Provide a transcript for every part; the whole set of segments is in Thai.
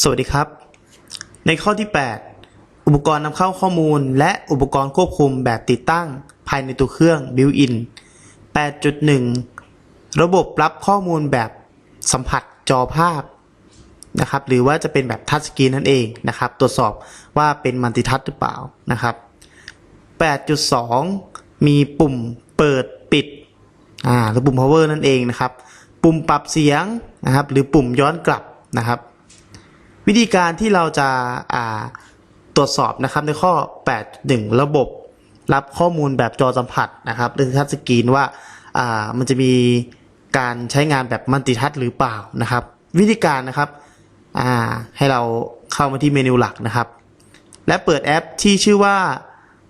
สวัสดีครับ ในข้อที่ 8 อุปกรณ์นำเข้าข้อมูล และอุปกรณ์ควบคุมแบบติดตั้ง ภายในตัวเครื่อง built-in 8.1 ระบบรับข้อมูลแบบสัมผัสจอภาพนะครับหรือว่าจะเป็นแบบทัชสกรีนนั่นเองนะครับ ตรวจสอบว่าเป็นมัลติทัชหรือเปล่านะครับ 8.2 มีปุ่มเปิดปิดอ่าหรือปุ่ม power นั่นเองนะครับ ปุ่มปรับเสียงนะครับ หรือปุ่มย้อนกลับนะครับ วิธีการที่เราจะาตรวจสอบนะครับในข้อ 8.1 ระบบรับข้อมูลแบบจอสัมผัสนะครับหรือทัชสกรีนว่าามันจะมีการใช้งานแบบมัลติทัชหรือเปล่านะครับ วิธีการนะครับให้เราเข้ามาที่เมนูหลักนะครับ และเปิดแอปที่ชื่อว่า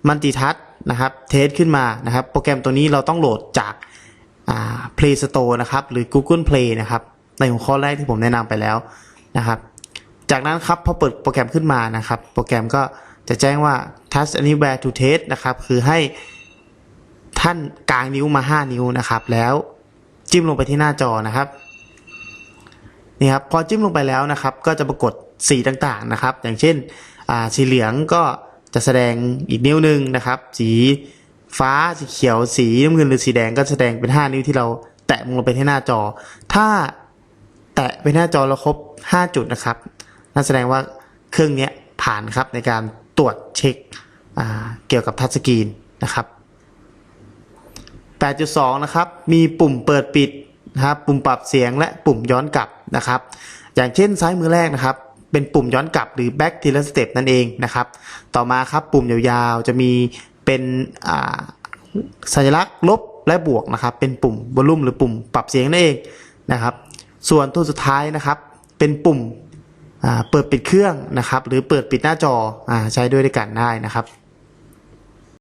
มัลติทัชนะครับเทสขึ้นมานะครับ โปรแกรมตัวนี้เราต้องโหลดจากา Play Store นะครับ หรือ Google Play นะครับ ในหัวข้อแรกที่ผมแนะนำไปแล้วนะครับ จากนั้นครับพอเปิดโปรแกรมขึ้นมานะครับ โปรแกรมก็จะแจ้งว่า touch anywhere to test นะครับ คือให้ท่านกางนิ้วมา 5 นิ้วนะครับ แล้วจิ้มลงไปที่หน้าจอนะครับนี่ครับพอจิ้มลงไปแล้วนะครับ ก็จะปรากฏสีต่างๆนะครับ อย่างเช่นสีเหลืองก็จะแสดงอีกนิ้วหนึ่งนะครับ สีฟ้าสีเขียวสีน้ำเงินหรือสีแดงก็แสดงเป็น 5 นิ้วที่เราแตะลงไปที่หน้าจอ ถ้าแตะไปหน้าจอแล้วครบ 5 จุดนะครับ นั่นแสดงว่าเครื่องนี้ผ่านครับในการตรวจเช็คเกี่ยวกับทัชสกรีนนะครับ 8.2 นะครับ มีปุ่มเปิดปิดนะครับ ปุ่มปรับเสียงและปุ่มย้อนกลับนะครับ อย่างเช่นซ้ายมือแรกนะครับ เป็นปุ่มย้อนกลับหรือ back ทีละสเต็ปนั่นเองนะครับ ต่อมาครับปุ่มยาวๆ จะมีเป็นสัญลักษณ์ลบและบวกนะครับ เป็นปุ่มวอลลุ่มหรือปุ่มปรับเสียงนั่นเองนะครับ ส่วนตัวสุดท้ายนะครับ เป็นปุ่ม เปิดปิดเครื่องนะครับ หรือเปิดปิดหน้าจออาใช้ด้วยด้วยกันได้นะครับ